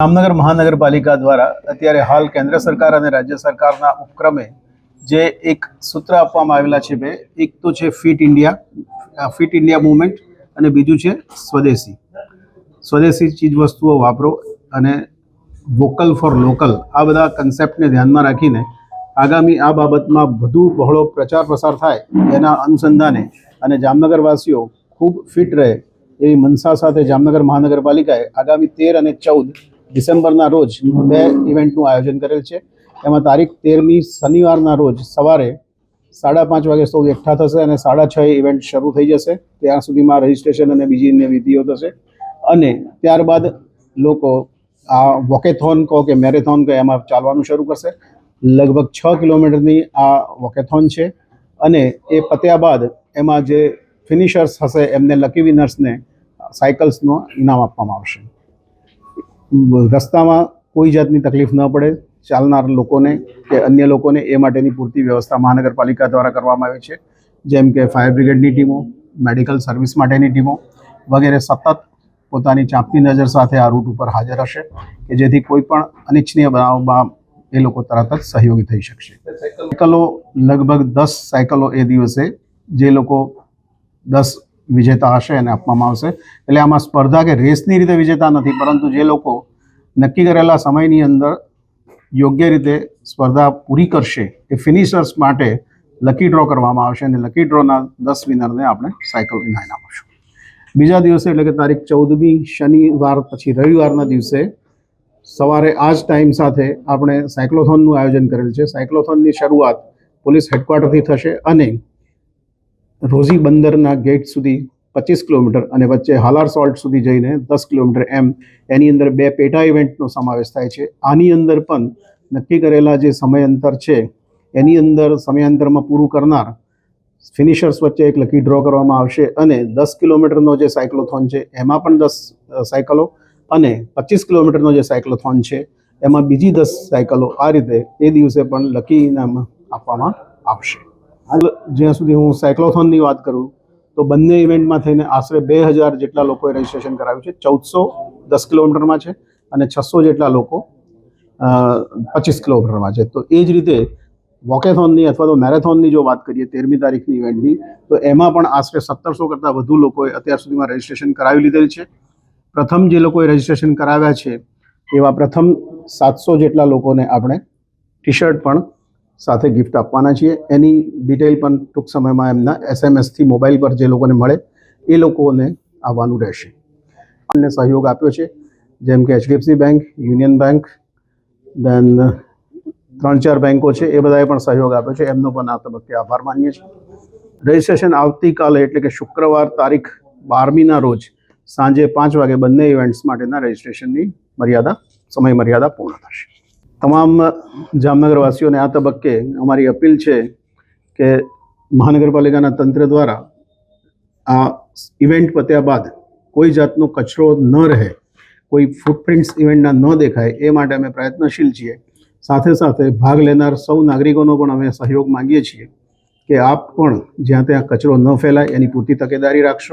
જામનગર મહાનગરપાલિકા દ્વારા અત્યારે હાલ કેન્દ્ર સરકાર અને રાજ્ય સરકારના ઉપક્રમે જે એક સૂત્ર આપવામાં આવેલા છે બે, એક તો છે fit India fit India movement અને બીજું છે સ્વદેશી. સ્વદેશી ચીજ વસ્તુઓ વાપરો અને વોકલ ફોર લોકલ આ બધા કન્સેપ્ટને ધ્યાનમાં રાખીને આગામી આ બાબતમાં વધુ બહોળો પ્રચાર પ્રસાર થાય એના અનુસંધાને અને જામનગરવાસીઓ ખૂબ ફિટ રહે એવી મનસા સાથે જામનગર મહાનગરપાલિકાએ આગામી તેર અને ચૌદ ડિસેમ્બરના રોજ બે ઇવેન્ટનું આયોજન કરેલ છે. એમાં તારીખ તેરમી શનિવારના રોજ સવારે સાડા પાંચ વાગે સૌ એકઠા થશે અને સાડા છ ઇવેન્ટ શરૂ થઈ જશે. ત્યાં સુધીમાં રજિસ્ટ્રેશન અને બીજી વિધિઓ થશે. અને ત્યારબાદ લોકો આ વોકેથોન કહો કે મેરેથોન કહો એમાં ચાલવાનું શરૂ કરશે. લગભગ છ કિલોમીટરની આ વોકેથોન છે. અને એ પત્યા બાદ એમાં જે ફિનિશર્સ હશે એમને લકી વિનર્સને સાયકલ્સનો ઇનામ આપવામાં આવશે. રસ્તામાં કોઈ જાતની તકલીફ ન પડે. ચાલનાર લોકોને કે અન્ય લોકોને એ માટેની પૂરતી વ્યવસ્થા મહાનગરપાલિકા દ્વારા કરવામાં આવી છે. જેમ કે ફાયર બ્રિગેડની ટીમો, મેડિકલ સર્વિસ માટેની ટીમો વગેરે સતત પોતાની ચાંપતી નજર સાથે આ રૂટ ઉપર હાજર હશે કે જેથી કોઈ પણ અનિચ્છનીય બનાવમાં એ લોકો તરત જ સહયોગી થઈ શકશે. સાયકલો લગભગ દસ સાયકલો એ દિવસે જે લોકો દસ વિજેતા હશે એને આપવામાં આવશે. એટલે આમાં સ્પર્ધા કે રેસની રીતે વિજેતા નથી, પરંતુ જે લોકો નક્કી કરેલા સમયની અંદર યોગ્ય રીતે સ્પર્ધા પૂરી કરશે, એ ફિનિશર્સ માટે લકી ડ્રો કરવામાં આવશે અને લકી ડ્રોના દસ વિનરને આપણે સાયકલ ઇનાયન આપીશું. બીજા દિવસે, એટલે કે તારીખ ચૌદમી શનિવાર પછી રવિવારના દિવસે, સવારે આ જ ટાઈમ સાથે આપણે સાયક્લોથોનનું આયોજન કરેલ છે. સાયક્લોથોનની શરૂઆત પોલીસ હેડક્વાર્ટરથી થશે અને રોઝી બંદરના ગેટ સુધી પચીસ કિલોમીટર અને વચ્ચે હાલાર સોલ્ટ સુધી જઈને દસ કિલોમીટર એમ એની અંદર બે પેટા ઇવેન્ટનો સમાવેશ થાય છે. આની અંદર પણ નક્કી કરેલા જે સમયાંતર છે, એની અંદર સમયાંતરમાં પૂરું કરનાર ફિનિશર્સ વચ્ચે એક લકી ડ્રો કરવામાં આવશે અને દસ કિલોમીટરનો જે સાયક્લોથોન છે, એમાં પણ દસ સાયકલો અને પચીસ કિલોમીટરનો જે સાયક્લોથોન છે, એમાં બીજી દસ સાયકલો આ રીતે એ દિવસે પણ લકી ઇનામ આપવામાં આવશે. હાલ જ્યાં સુધી હું સાયક્લોથોનની વાત કરું, તો બંને ઇવેન્ટમાં થઈને આશરે બે હજાર જેટલા લોકોએ રજીસ્ટ્રેશન કરાવ્યું છે. ચૌદસો દસ કિલોમીટરમાં છે અને છસો જેટલા લોકો પચીસ કિલોમીટરમાં છે. તો એ જ રીતે વોકેથોનની અથવા તો મેરેથોનની જો વાત કરીએ તેરમી તારીખની ઇવેન્ટની તો એમાં પણ આશરે સત્તરસો કરતાં વધુ લોકોએ અત્યાર સુધીમાં રજીસ્ટ્રેશન કરાવી લીધેલ છે. પ્રથમ જે લોકોએ રજીસ્ટ્રેશન કરાવ્યા છે, એવા પ્રથમ સાતસો જેટલા લોકોને આપણે ટી શર્ટ પણ સાથે ગિફ્ટ આપવાના છીએ. એની ડિટેલ પણ ટૂંક સમયમાં એમના એસએમએસથી મોબાઈલ પર જે લોકોને મળે, એ લોકોને આવવાનું રહેશે. અમને સહયોગ આપ્યો છે. જેમ કે HDFC bank union bank then ત્રણ ચાર બેંકો છે. એ બધાએ પણ સહયોગ આપ્યો છે. એમનો પણ આ તબક્કે આભાર માનીએ છીએ. રજિસ્ટ્રેશન આવતીકાલે એટલે કે શુક્રવાર તારીખ બારમીના રોજ સાંજે પાંચ વાગે બંને ઇવેન્ટ્સ માટેના રજિસ્ટ્રેશનની મર્યાદા સમય મર્યાદા પૂર્ણ થશે. તમામ જામનગરવાસીઓને આ તબક્કે અમારી અપીલ છે કે મહાનગરપાલિકાના તંત્ર દ્વારા આ ઇવેન્ટ પત્યા બાદ કોઈ જાતનો કચરો ન રહે, કોઈ ફૂટપ્રિન્ટ્સ ઇવેન્ટના ન દેખાય, એ માટે અમે પ્રયત્નશીલ છીએ. સાથે સાથે ભાગ લેનાર સૌ નાગરિકોનો પણ અમે સહયોગ માંગીએ છીએ કે આપ પણ જ્યાં ત્યાં કચરો ન ફેલાય એની પૂરતી તકેદારી રાખશો.